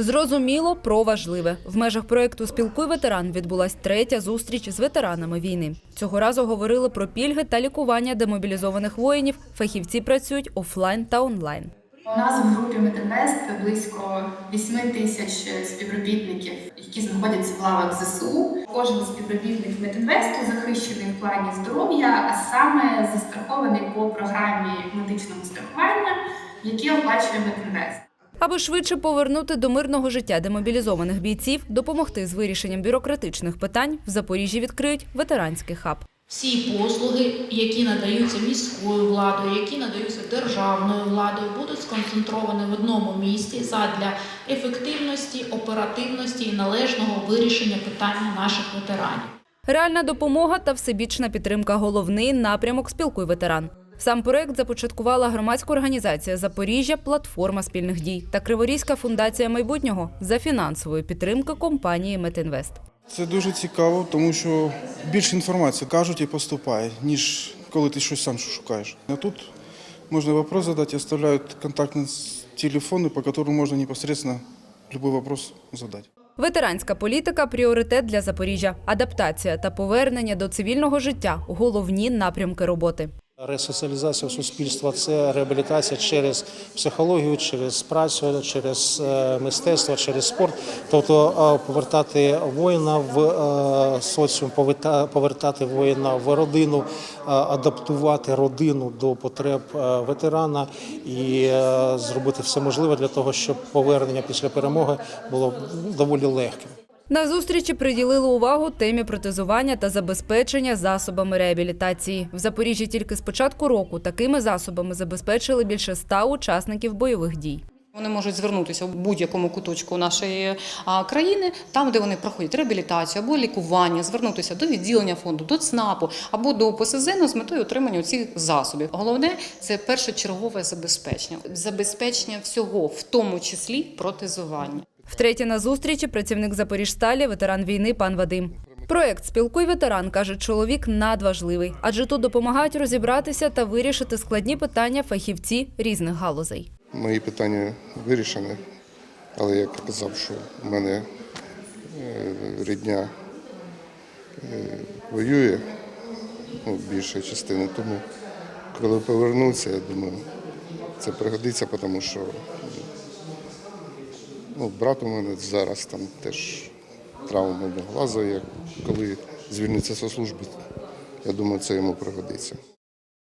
Зрозуміло про важливе. В межах проєкту Спілкуй ветеран відбулась третя зустріч з ветеранами війни. Цього разу говорили про пільги та лікування демобілізованих воїнів. Фахівці працюють офлайн та онлайн. У нас в групі Метинвест близько 8 тисяч співробітників, які знаходяться в лавах ЗСУ. Кожен співробітник Метинвесту захищений в плані здоров'я, а саме застрахований по програмі медичного страхування, які оплачує Метинвест. Аби швидше повернути до мирного життя демобілізованих бійців, допомогти з вирішенням бюрократичних питань в Запоріжжі відкриють ветеранський хаб. Всі послуги, які надаються міською владою, які надаються державною владою, будуть сконцентровані в одному місці задля ефективності, оперативності і належного вирішення питання наших ветеранів. Реальна допомога та всебічна підтримка головний напрямок Спілкуй ветеран. Сам проект започаткувала громадська організація Запоріжжя Платформа спільних дій та Криворізька фундація майбутнього за фінансової підтримки компанії Метінвест. Це дуже цікаво, тому що більше інформації кажуть і поступає, ніж коли ти щось сам шукаєш. А тут можна вопрос задати, оставляють контактні телефони, по якому можна непосредственно будь-який вопрос задати. Ветеранська політика пріоритет для Запоріжжя. Адаптація та повернення до цивільного життя головні напрямки роботи. Ресоціалізація суспільства це реабілітація через психологію, через працю, через е, мистецтво, через спорт. Тобто е, повертати воїна в е, соціум, поверта- повертати воїна в родину, адаптувати родину до потреб ветерана і зробити все можливе для того, щоб повернення після перемоги було доволі легким. На зустрічі приділили увагу темі протезування та забезпечення засобами реабілітації. В Запоріжжі тільки з початку року такими засобами забезпечили більше ста учасників бойових дій. Вони можуть звернутися в будь-якому куточку нашої країни, там, де вони проходять реабілітацію або лікування, звернутися до відділення фонду, до ЦНАПу або до ПСЗН з метою отримання цих засобів. Головне це першочергове забезпечення, забезпечення всього, в тому числі протезування. Втретє на зустрічі працівник Запоріжсталі, ветеран війни пан Вадим. Проект Спілкуй ветеран каже, чоловік надважливий, адже тут допомагають розібратися та вирішити складні питання фахівці різних галузей. Мої питання вирішені, але я казав, що в мене е, рідня е, воює ну, більша частина, тому коли повернуться, я думаю, це пригодиться, тому що ну, брат у мене зараз там теж травма глазу, як коли звільниться зі служби, я думаю, це йому пригодиться.